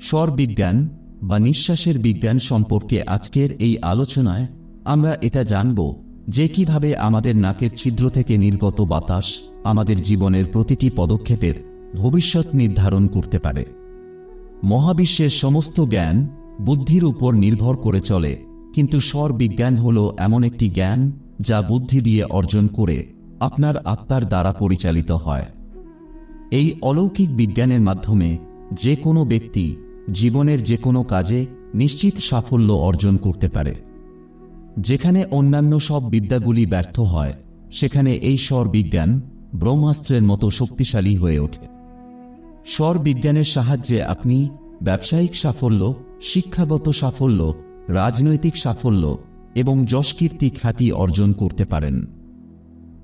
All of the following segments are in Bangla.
স্বর বিজ্ঞান বা নিঃশ্বাসের বিজ্ঞান সম্পর্কে আজকের এই আলোচনায় আমরা এটা জানব যে কীভাবে আমাদের নাকের ছিদ্র থেকে নির্গত বাতাস আমাদের জীবনের প্রতিটি পদক্ষেপের ভবিষ্যৎ নির্ধারণ করতে পারে। মহাবিশ্বের সমস্ত জ্ঞান বুদ্ধির উপর নির্ভর করে চলে, কিন্তু স্বর বিজ্ঞান হল এমন একটি জ্ঞান যা বুদ্ধি দিয়ে অর্জন করে আপনার আত্মার দ্বারা পরিচালিত হয়। এই অলৌকিক বিজ্ঞানের মাধ্যমে যে কোনো ব্যক্তি জীবনের যে কোনো কাজে নিশ্চিত সাফল্য অর্জন করতে পারে। যেখানে অন্যান্য সব বিদ্যাগুলি ব্যর্থ হয়, সেখানে এই স্বর বিজ্ঞান ব্রহ্মাস্ত্রের মতো শক্তিশালী হয়ে ওঠে। স্বর বিজ্ঞানের সাহায্যে আপনি ব্যবসায়িক সাফল্য, শিক্ষাগত সাফল্য, রাজনৈতিক সাফল্য এবং যশকীর্তি খ্যাতি অর্জন করতে পারেন।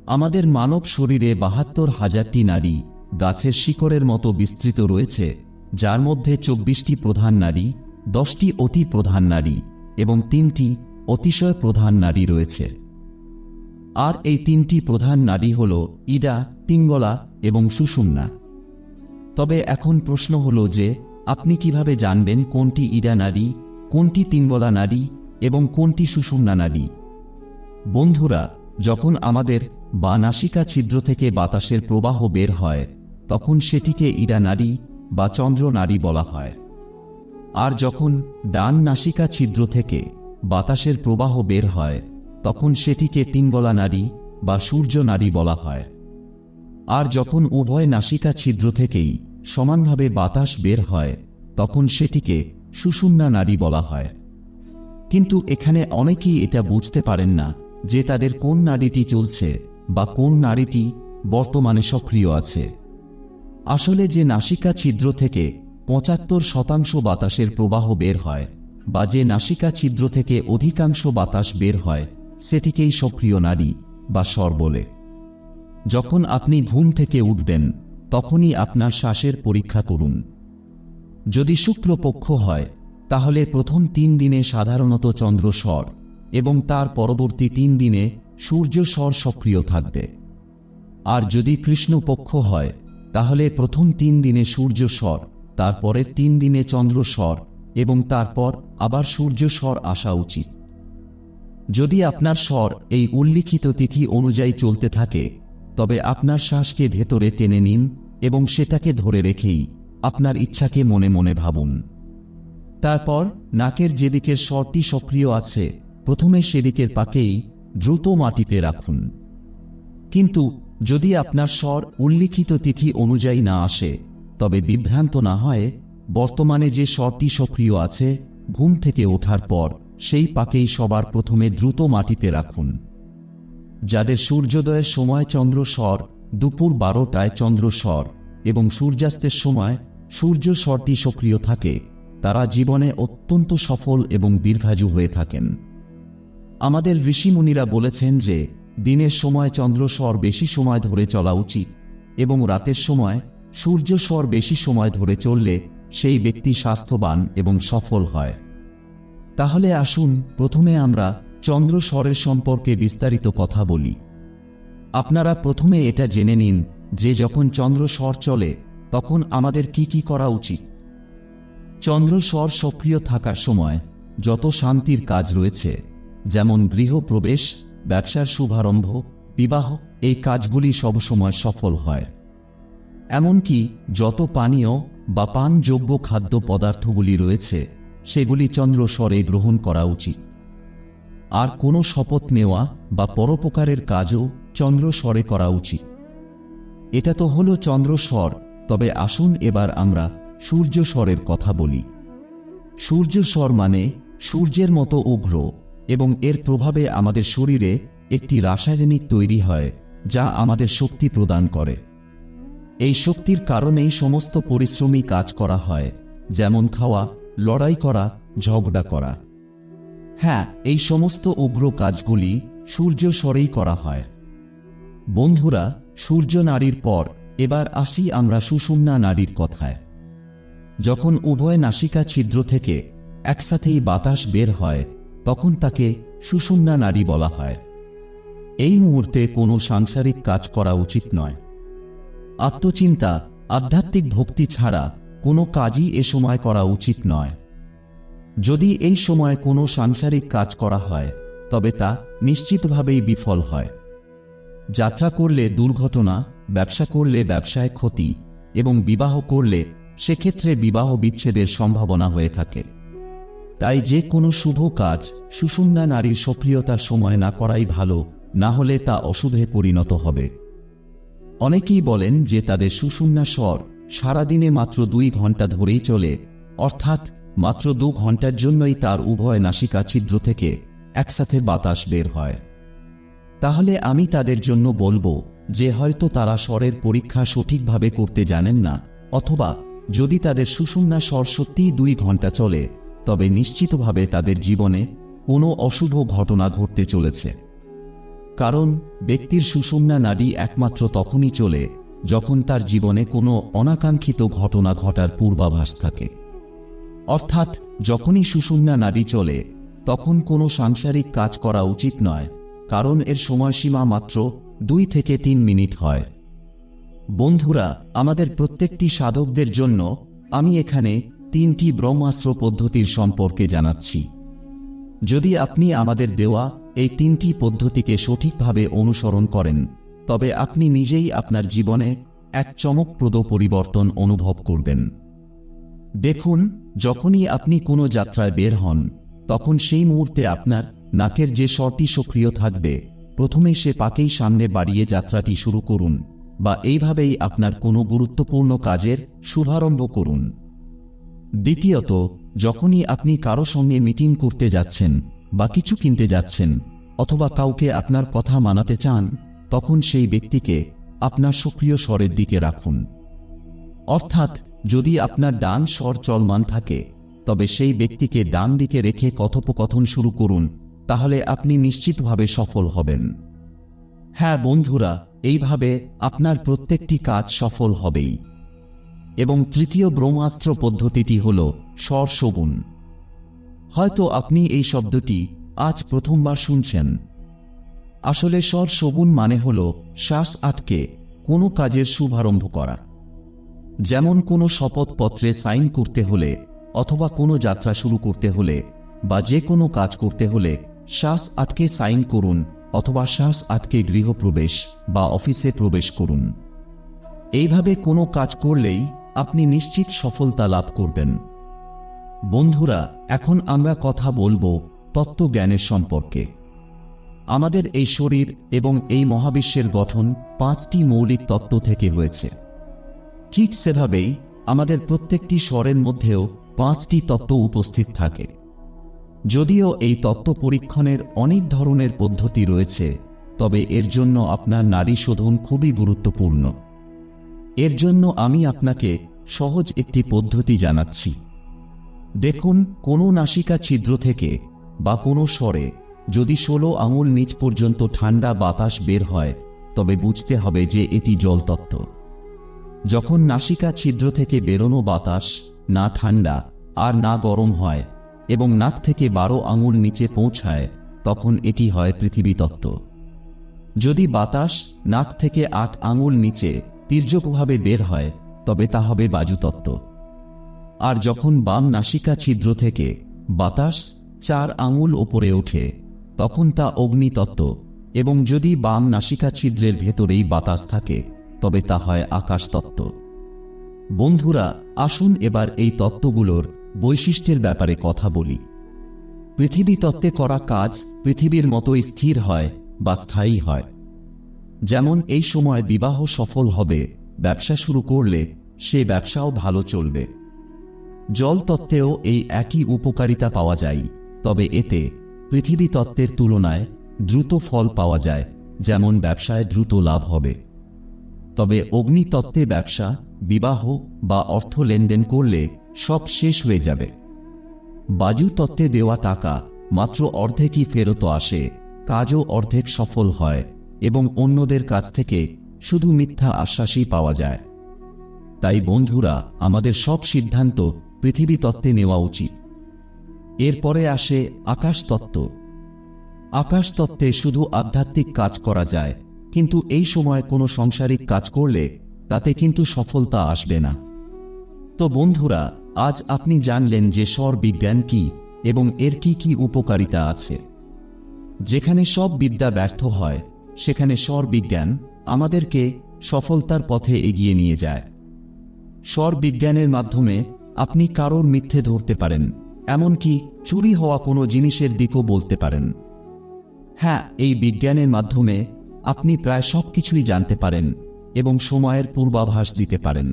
আমাদের মানব শরীরে বাহাত্তর হাজারটি নারী গাছের শিকড়ের মতো বিস্তৃত রয়েছে যার মধ্যে চব্বিশটি প্রধান নারী, দশটি অতি প্রধান নারী এবং তিনটি অতিশয় প্রধান নারী রয়েছে। আর এই তিনটি প্রধান নারী হল ইডা, পিঙ্গলা এবং সুষুম্না। তবে এখন প্রশ্ন হল যে, আপনি কীভাবে জানবেন কোনটি ইডা নারী, কোনটি পিঙ্গলা নারী এবং কোনটি সুষুম্না নারী? বন্ধুরা, যখন আমাদের বা নাসিকা ছিদ্র থেকে বাতাসের প্রবাহ বের হয়, তখন সেটিকে ইডা নারী বা চন্দ্র নারী বলা হয়। আর যখন ডান নাসিকা ছিদ্র থেকে বাতাসের প্রবাহ বের হয়, তখন সেটিকে পিঙ্গলা নারী বা সূর্য নারী বলা হয়। আর যখন উভয় নাসিকা ছিদ্র থেকেই সমানভাবে বাতাস বের হয়, তখন সেটিকে সুষুম্না নারী বলা হয়। কিন্তু এখানে অনেকেই এটা বুঝতে পারেন না যে তাদের কোন নারীটি চলছে বা কোন নারীটি বর্তমানে সক্রিয় আছে। আসলে যে নাসিকা ছিদ্র থেকে পঁচাত্তর শতাংশ বাতাসের প্রবাহ বের হয়, বা যে নাসিকা ছিদ্র থেকে অধিকাংশ বাতাস বের হয়, সেটিকেই সক্রিয় নারী বা স্বর বলে। যখন আপনি ঘুম থেকে উঠবেন, তখনই আপনার শ্বাসের পরীক্ষা করুন। যদি শুক্লপক্ষ হয়, তাহলে প্রথম তিন দিনে সাধারণত চন্দ্র স্বর এবং তার পরবর্তী তিন দিনে সূর্য স্বর সক্রিয় থাকবে। আর যদি কৃষ্ণপক্ষ হয় তাহলে প্রথম তিন দিনে সূর্য স্বর তারপরের তিন দিনে চন্দ্র স্বর, এবং তারপর আবার সূর্য স্বর আসা উচিত। যদি আপনার স্বর এই উল্লিখিত তিথি অনুযায়ী চলতে থাকে, তবে আপনার শ্বাসকে ভেতরে টেনে নিন এবং সেটাকে ধরে রেখেই আপনার ইচ্ছাকে মনে মনে ভাবুন। তারপর নাকের যেদিকের স্বরটি সক্রিয় আছে, প্রথমে সেদিকের পাকেই দ্রুত মাটিতে রাখুন। কিন্তু যদি আপনার স্বর উল্লিখিত তিথি অনুযায়ী না আসে, তবে বিভ্রান্ত না হয়, বর্তমানে যে স্বরটি সক্রিয় আছে, ঘুম থেকে ওঠার পর সেই পাকেই সবার প্রথমে দ্রুত মাটিতে রাখুন। যাদের সূর্যোদয়ের সময় চন্দ্র স্বর, দুপুর বারোটায় চন্দ্র স্বর এবং সূর্যাস্তের সময় সূর্য স্বরটি সক্রিয় থাকে, তারা জীবনে অত্যন্ত সফল এবং দীর্ঘাজু হয়ে থাকেন। আমাদের ঋষিমুনিরা বলেছেন যে দিনের সময় চন্দ্র স্বর বেশি সময় ধরে চলা উচিত, এবং রাতের সময় সূর্য স্বর বেশি সময় ধরে চললে সেই ব্যক্তি স্বাস্থ্যবান এবং সফল হয়। তাহলে আসুন প্রথমে আমরা চন্দ্র সম্পর্কে বিস্তারিত কথা বলি। আপনারা প্রথমে এটা জেনে নিন যে যখন চন্দ্র চলে, তখন আমাদের কি কি করা উচিত। চন্দ্র স্বর সক্রিয় থাকার সময় যত শান্তির কাজ রয়েছে, যেমন গৃহপ্রবেশ ব্যবসার শুভারম্ভ, বিবাহ, এই কাজগুলি সবসময় সফল হয়। এমনকি যত পানীয় বা পানযোগ্য খাদ্য পদার্থগুলি রয়েছে, সেগুলি চন্দ্র স্বরে গ্রহণ করা উচিত। আর কোনো শপথ নেওয়া বা পরোপকারের কাজও চন্দ্র স্বরে করা উচিত। এটা তো হলো চন্দ্র স্বর তবে আসুন এবার আমরা সূর্য স্বরের কথা বলি। সূর্য স্বর মানে সূর্যের মতো উগ্র। এবং এর প্রভাবে আমাদের শরীরে একটি রাসায়নিক তৈরি হয়, যা আমাদের শক্তি প্রদান করে। এই শক্তির কারণেই সমস্ত পরিশ্রমী কাজ করা হয়, যেমন খাওয়া, লড়াই করা, ঝগড়া করা। হ্যাঁ এই সমস্ত উগ্র কাজগুলি সূর্য স্বরেই করা হয়। বন্ধুরা, সূর্য নারীর পর, এবার আসি আমরা সুষুম্না নারীর কথায়। যখন উভয় নাসিকা ছিদ্র থেকে একসাথেই বাতাস বের হয় তখন তাকে সুষুম্না নারী বলা হয়। এই মুহূর্তে কোনো সাংসারিক কাজ করা উচিত নয়। আত্মচিন্তা, আধ্যাত্মিক ভক্তি ছাড়া কোনো কাজই এ সময় করা উচিত নয়। যদি এই সময় কোনো সাংসারিক কাজ করা হয়, তবে তা নিশ্চিতভাবেই বিফল হয়। যাত্রা করলে দুর্ঘটনা, ব্যবসা করলে ব্যবসায় ক্ষতি এবং বিবাহ করলে সেক্ষেত্রে বিবাহ বিচ্ছেদের সম্ভাবনা হয়ে থাকে। তাই যে কোনো শুভ কাজ, সুষুম্না নারীর সক্রিয়তার সময় না করাই ভালো, না হলে তা অশুভে পরিণত হবে। অনেকেই বলেন যে তাদের সুষুম্না স্বর সারাদিনে মাত্র দুই ঘণ্টা ধরেই চলে, অর্থাৎ মাত্র দু ঘণ্টার জন্যই তার উভয় নাসিকা ছিদ্র থেকে একসাথে বাতাস বের হয়। তাহলে আমি তাদের জন্য বলব যে হয়তো তারা স্বরের পরীক্ষা সঠিকভাবে করতে জানেন না, অথবা যদি তাদের সুষুম্না স্বর সত্যিই দুই ঘণ্টা চলে তবে নিশ্চিতভাবে তাদের জীবনে কোনো অশুভ ঘটনা ঘটতে চলেছে। কারণ ব্যক্তির সুষুম্না নাডি একমাত্র তখনই চলে যখন তার জীবনে কোনো অনাকাঙ্ক্ষিত ঘটনা ঘটার পূর্বাভাস থাকে। অর্থাৎ যখনই সুষুম্না নাডি চলে, তখন কোনো সাংসারিক কাজ করা উচিত নয়, কারণ এর সময়সীমা মাত্র দুই থেকে তিন মিনিট হয়। বন্ধুরা, আমাদের প্রত্যেকটি সাধকদের জন্য আমি এখানে তিনটি ব্রহ্মাস্ত্র পদ্ধতির সম্পর্কে জানাচ্ছি। যদি আপনি আমাদের দেওয়া এই তিনটি পদ্ধতিকে সঠিকভাবে অনুসরণ করেন, তবে আপনি নিজেই আপনার জীবনে এক চমকপ্রদ পরিবর্তন অনুভব করবেন। দেখুন, যখনই আপনি কোনো যাত্রায় বের হন, তখন সেই মুহূর্তে আপনার নাকের যে স্বরটি সক্রিয় থাকবে, প্রথমে সে পাকেই সামনে বাড়িয়ে যাত্রাটি শুরু করুন বা এইভাবেই আপনার কোনো গুরুত্বপূর্ণ কাজের শুভারম্ভ করুন। দ্বিতীয়ত, যখনই আপনি কারও সঙ্গে মিটিং করতে যাচ্ছেন বা কিছু কিনতে যাচ্ছেন অথবা কাউকে আপনার কথা মানাতে চান, তখন সেই ব্যক্তিকে আপনার সক্রিয় স্বরের দিকে রাখুন। অর্থাৎ, যদি আপনার ডান স্বর চলমান থাকে, তবে সেই ব্যক্তিকে ডান দিকে রেখে কথোপকথন শুরু করুন, তাহলে আপনি নিশ্চিতভাবে সফল হবেন। হ্যাঁ বন্ধুরা, এইভাবে আপনার প্রত্যেকটি কাজ সফল হবেই। এবং তৃতীয় ব্রহ্মাস্ত্র পদ্ধতিটি হল স্বর শগুন হয়তো আপনি এই শব্দটি আজ প্রথমবার শুনছেন। আসলে স্বর শগুন মানে হল শ্বাস আটকে কোনো কাজের শুভারম্ভ করা। যেমন কোনো শপথপত্রে সাইন করতে হলে অথবা কোনো যাত্রা শুরু করতে হলে বা যে কোনো কাজ করতে হলে শ্বাস আটকে সাইন করুন অথবা শ্বাস আটকে গৃহপ্রবেশ বা অফিসে প্রবেশ করুন। এইভাবে কোনো কাজ করলেই আপনি নিশ্চিত সফলতা লাভ করবেন। বন্ধুরা, এখন আমরা কথা বলব তত্ত্বজ্ঞানের সম্পর্কে। আমাদের এই শরীর এবং এই মহাবিশ্বের গঠন পাঁচটি মৌলিক তত্ত্ব থেকে হয়েছে। ঠিক সেভাবেই আমাদের প্রত্যেকটি স্বরের মধ্যেও পাঁচটি তত্ত্ব উপস্থিত থাকে। যদিও এই তত্ত্ব পরীক্ষণের অনেক ধরনের পদ্ধতি রয়েছে, তবে এর জন্য আপনার নারী শোধন খুবই গুরুত্বপূর্ণ। এর জন্য আমি আপনাকে সহজ একটি পদ্ধতি জানাচ্ছি। দেখুন, কোনো নাসিকা ছিদ্র থেকে বা কোনো স্বরে যদি ষোলো আঙুল নিচ পর্যন্ত ঠান্ডা বাতাস বের হয়, তবে বুঝতে হবে যে এটি জলতত্ত্ব। যখন নাসিকা ছিদ্র থেকে বেরোনো বাতাস না ঠান্ডা আর না গরম হয় এবং নাক থেকে বারো আঙুল নিচে পৌঁছায়, তখন এটি হয় পৃথিবীতত্ত্ব। যদি বাতাস নাক থেকে আট আঙুল নিচে তীর্যকভাবে বের হয়, তবে তা হবে বাজুতত্ত্ব। আর যখন বাম নাসিকা ছিদ্র থেকে বাতাস চার আঙুল ওপরে ওঠে, তখন তা অগ্নিতত্ত্ব, এবং যদি বাম নাসিকা ছিদ্রের ভেতরেই বাতাস থাকে, তবে তা হয় আকাশতত্ত্ব। বন্ধুরা, আসুন এবার এই তত্ত্বগুলোর বৈশিষ্ট্যের ব্যাপারে কথা বলি। পৃথিবী তত্ত্বে করা কাজ পৃথিবীর মতোই স্থির হয় বা স্থায়ী হয়। যেমন এই সময় বিবাহ সফল হবে, ব্যবসা শুরু করলে সে ব্যবসাও ভালো চলবে। জল তত্ত্বেও এই একই উপকারিতা পাওয়া যায়, তবে এতে পৃথিবী তত্ত্বের তুলনায় দ্রুত ফল পাওয়া যায়, যেমন ব্যবসায় দ্রুত লাভ হবে। তবে অগ্নিতত্ত্বে ব্যবসা, বিবাহ বা অর্থ লেনদেন করলে সব শেষ হয়ে যাবে। বাজু তত্ত্বে দেওয়া টাকা মাত্র অর্ধেকই ফেরত আসে, কাজও অর্ধেক সফল হয়। এবং অন্যদের কাছ থেকে শুধু মিথ্যা আশ্বাসই পাওয়া যায়। তাই বন্ধুরা, আমাদের সব সিদ্ধান্ত পৃথিবী তত্ত্বে নেওয়া উচিত। এরপরে আসে আকাশ তত্ত্ব আকাশ তত্ত্বে শুধু আধ্যাত্মিক কাজ করা যায়, কিন্তু এই সময় কোনো সাংসারিক কাজ করলে তাতে কিন্তু সফলতা আসবে না। তো বন্ধুরা, আজ আপনি জানলেন যে স্বর বিজ্ঞান কি এবং এর কি কি উপকারিতা আছে। যেখানে সব বিদ্যা ব্যর্থ হয় সেখানে স্বর বিজ্ঞান আমাদেরকে সফলতার পথে এগিয়ে নিয়ে যায়। স্বর বিজ্ঞানের মাধ্যমে আপনি কারোর মিথ্যে ধরতে পারেন, এমনকি চুরি হওয়া কোনো জিনিসের দিকও বলতে পারেন। হ্যাঁ এই বিজ্ঞানের মাধ্যমে আপনি প্রায় সব কিছুই জানতে পারেন এবং সময়ের পূর্বাভাস দিতে পারেন।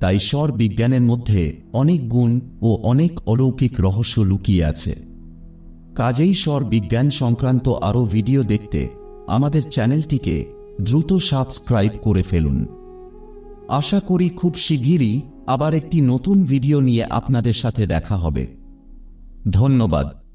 তাই স্বর বিজ্ঞানের মধ্যে অনেক গুণ ও অনেক অলৌকিক রহস্য লুকিয়ে আছে। কাজেই স্বর বিজ্ঞান সংক্রান্ত আরও ভিডিও দেখতে আমাদের চ্যানেলটিকে দ্রুত সাবস্ক্রাইব করে ফেলুন। আশা করি খুব শিগগিরই আবার একটি নতুন ভিডিও নিয়ে আপনাদের সাথে দেখা হবে। ধন্যবাদ।